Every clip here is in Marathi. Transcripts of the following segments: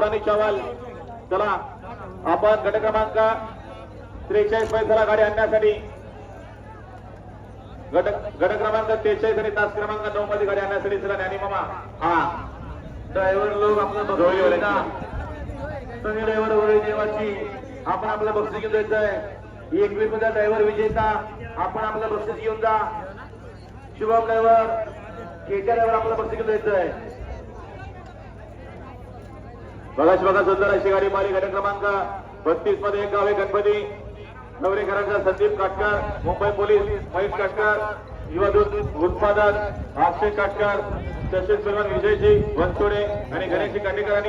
चव्हाण चला आपण गट क्रमांक त्रेचाळीस पैसाला गाडी आणण्यासाठी. गट गट क्रमांक त्रेचाळीस आणि तास क्रमांक नऊ मध्ये गाडी आणण्यासाठी चला ज्ञानी मामा. हा. ड्रायव्हर लोक आपलं सगळे ड्रायव्हर वगैरे देवाची. आपण आपलं बक्षीस घेऊन जायचं आहे एकवीसमध्ये ड्रायव्हर विजेता. आपण आपलं बक्षीस घेऊन जा. शुभम ड्रायव्हर. केच्या ड्रायव्हर आपलं बक्षीस घेऊन जायचं आहे बघाच बघा सुंदर अशी गाडी मारी गट क्रमांक बत्तीसमध्ये एक गाव आहे गणपती. नवरेकरांचा संदीप काटकर मुंबई पोलीस महेश काटकर युवादूत उत्पादक अक्षय काटकर तसेच सलमान विजयजी वनसोडे आणि गणेशजी काटेकर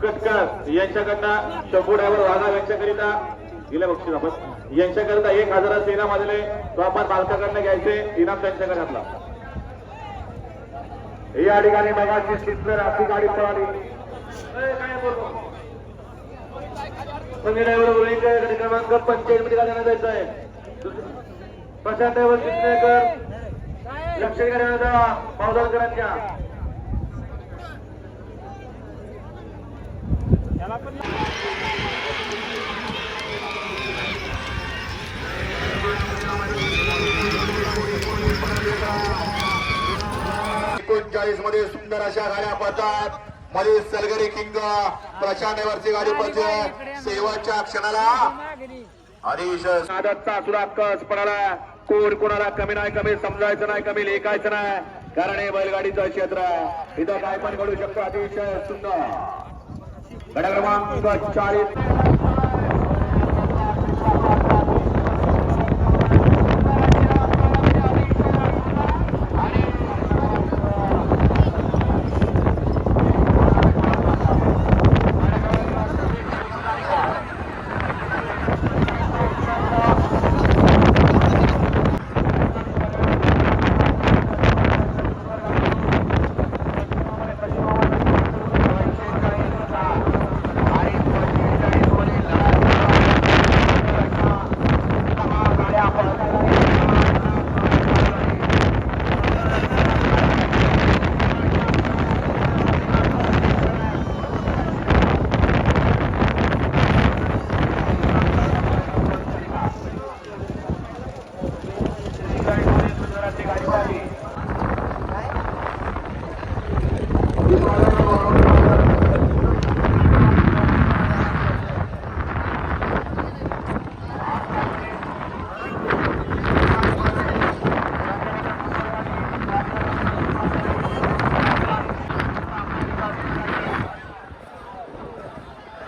कटकर यांच्याकडनं शंभू ड्रायव्हर वाघा यांच्याकरिता गेल्या बक्षीस आपण यांच्याकरिता एक हजाराचे इनाम आलेले तो आपण बालकाकडनं घ्यायचे इनाम त्यांच्याकडे घातला या ठिकाणी मगाची शिस्तर अशी गाडी पळाली. क्रमांक पंचायत मध्ये गाड्यांना जायचं आहे. प्रशांत ड्रायव्हर चितनेकर लक्ष करण्याचा पावदारकरांच्या एकोणचाळीसमध्ये सुंदर अशा गाड्या पळतात मध्ये सलगरी किंग प्रशांत वरची गाडी पळते शेवटच्या क्षणाला. हरीश. आदतचा सुद्धा कस पडाला. कोण कोणाला कमी नाही कमी समजायचं नाही कमी लेखायचं नाही. कारण हे बैलगाडीचं क्षेत्र आहे. इथं काय पण घडू शकतो अतिशय सुंदर. गड क्रमांक चाळीस.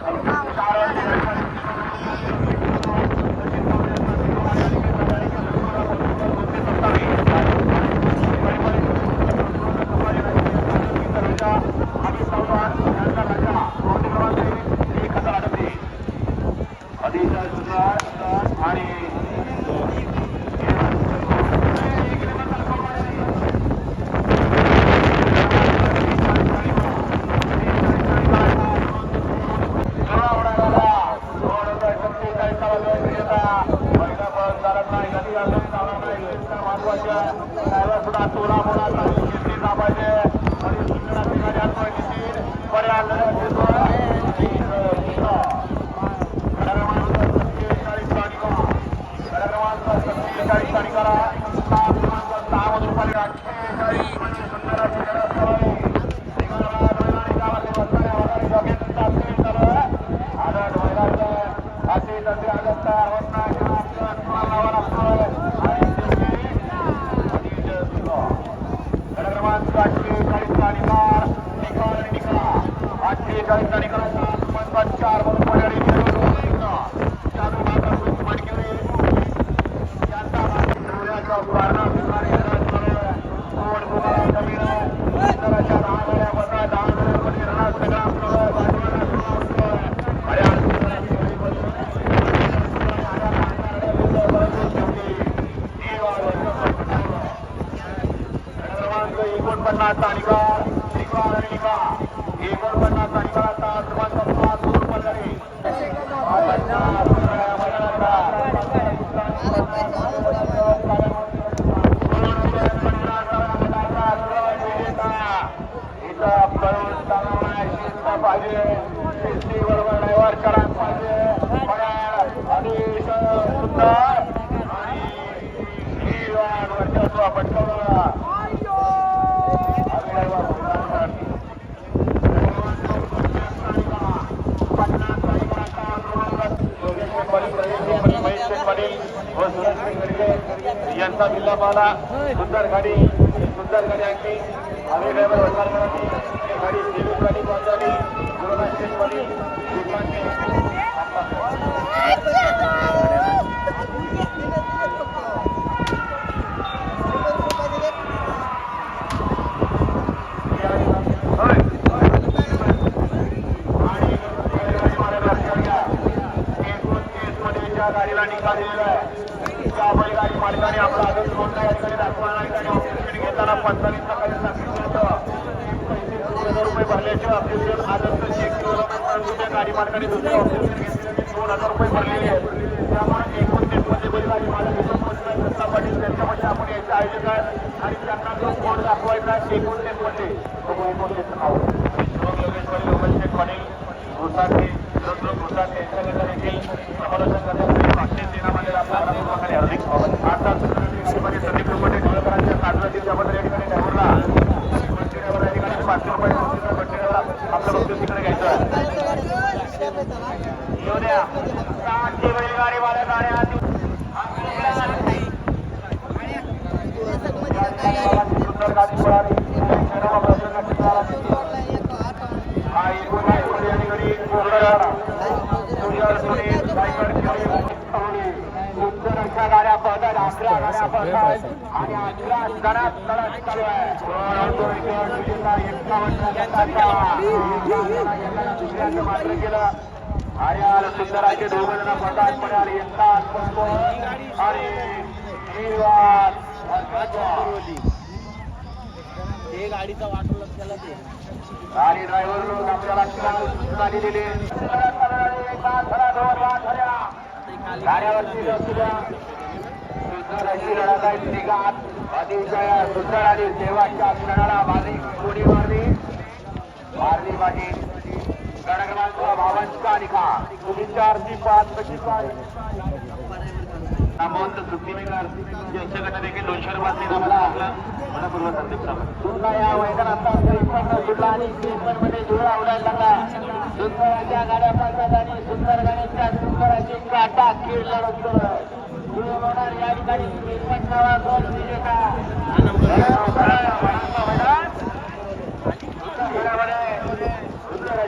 Oh, एकोणपन्नास आणि एकोणपन्नास इथं पाहिजे शिस्ती बरोबर ड्रायव्हर चढाक पाहिजे पड्याळ अतिशय सुंदर आणि शीलवान वर्चस्व पटकवलं आणि ड्रायव्हर सुंदर. पन्नास यांचा जिल्हा पाला सुंदर गाडी सुंदर गाडी आणली आम्ही ड्रायव्हर वसार गाडी सेलू गाडी पोहोचवली. कोरोना स्टेशनमध्ये गाडीला निघालेलं आहे त्या बैलगाडी मालकाने आपला आदर्श कोणता या ठिकाणी दाखवला नाही आणि ऑफिसकडे घेताना पंचाळीस सकाळी सांगितलं होतं हजार रुपये भरल्याचे ऑफिसर आदर्श एक किलोमीटर गाडी मार्गाने दुसऱ्या ऑफिसकडे घेतलेले दोन हजार रुपये भरलेले आहेत त्यामुळे एकोणतीसमध्ये बैलगाडी मालक इथं पोहोचलाय दत्ता पाटील त्यांच्यामध्ये आपण याचे आयोजक आहे आणि त्यांना जो कोड दाखवायचा आहे एकोणतीसमध्ये एकोणतीस नाव शिवम योगेश पाटील उमेश शेठ पाटील घोसाटे चंद्र घोसाटे यांच्याकडे देखील समालोचन करण्यासाठी पाचशे दिनामध्ये आपल्या आरामाखाली हार्दिक स्वागत आता मध्ये संदीप लोखंडे टिळकरांच्या काजरातील त्याबद्दल या ठिकाणी ड्रायव्हरला बंटी ड्रायव्हर या ठिकाणी पाचशे रुपये बंटी ड्रायव्हरला आपलं बक्षीस तिकडे घ्यायचं आहे येऊ द्या सातशे बैलगाडी वाल्या गाड्या सुंदर गाडी पळाली सर्व प्रसंगाची पळाली. हा एकूण गाडीमध्ये या ठिकाणी कोरडा सुंदर सुनील रायगड खेळी सुंदर अशा गाड्या पळतात अकरा गाड्या पळतात आणि अकरा गणात गणात चालू आहे तो इतिहास विजेता एक्कावन्न गटाचा. दुसऱ्यांदा मात्र केलं आणि आलं सुंदराचे दोघं जण पळतात पण आले एकटाच पळतो आणि गाडीचा वाटोला त्याला गाडी ड्रायव्हर लोक आपल्याला गाडी दिले गाड्यावरती सुद्धा सुंदर अशी लढत आहे. तिघात अतिशय सुंदर आणि देवाच्या क्षणाला माझी कोणी मारली मारली गणक्रमांक भावांचा तुम्ही चारची पाच कशी सुट्टीमेकर देखील दोनशे रुपयात आम्हाला आपला मनपूर्वक संदेश सुद्धा या मैदानात सुद्धा आणि मध्ये धूळ आवडायला लागला. सुंदराच्या गाड्या पाहतात आणि सुंदर गाड्यांच्या सुंदराची काटा खेळ लढत सुरू आहे. धूळ होणार या ठिकाणी. विजेता. मैदान. खेळामध्ये सुंदर अशी लढत, अशी लढत. आणि आपले या ठिकाणी एकावन्न चौपन्न सुमारे चौपन्नमध्ये लढत चालू आहे. पाचवली वाटतं सुंदराच्या गाड्या मैदानावर गेल्या.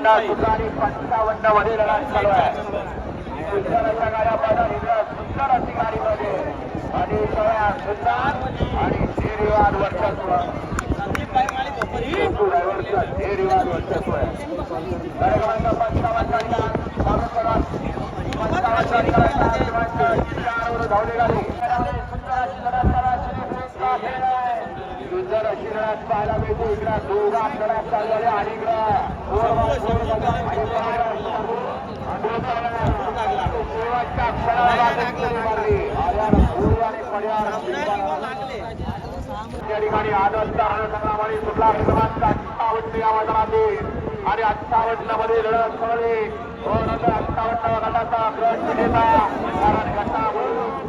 पंचावन्न सुधारी पंचावन्नमध्ये लढाई चालू आहे. आणि सगळ्या सुंदर आणि श्रीवाद वर्चस्व. वर्चस्व पंचावन्न पंचावन्न धावली गाडी सुंदर अशी लढत चालू आहे. श्रीकृष्ण खेळ आहे. सुंदर अशी लढत पाहायला मिळते इकडं दोघात लढत चालू आहे आणि शेवटच्या पर्याय या ठिकाणी आदर्श संग्रामाने सुटला क्रमांक अठ्ठावन्न या मैदानातील आणि अठ्ठावन्नमध्ये लढत हजार अठ्ठावन्न गटाचा क्रश विजेता कारण गटावर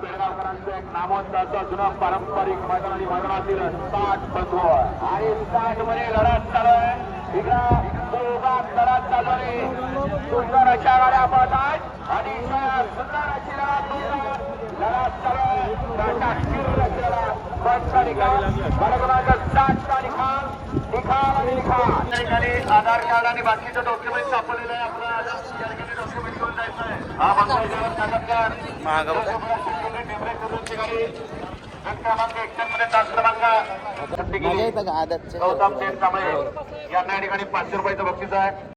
पेडगावकरांचं एक नामवंताचं जुनं पारंपरिक मैदान आणि मैदानातील साठ बंधू आणि साठमध्ये लढत चालू आहे सुंदर अशा गाड्या पळतात आणि सुंदर अशी आधार कार्ड आणि बाकीचं डॉक्युमेंट सापडलेलं आहे. आपलं डॉक्युमेंट घेऊन जायचं आहे. हा गौतम शेठ कांबळे. यांना या ठिकाणी पाचशे रुपयाचं बक्षीस आहे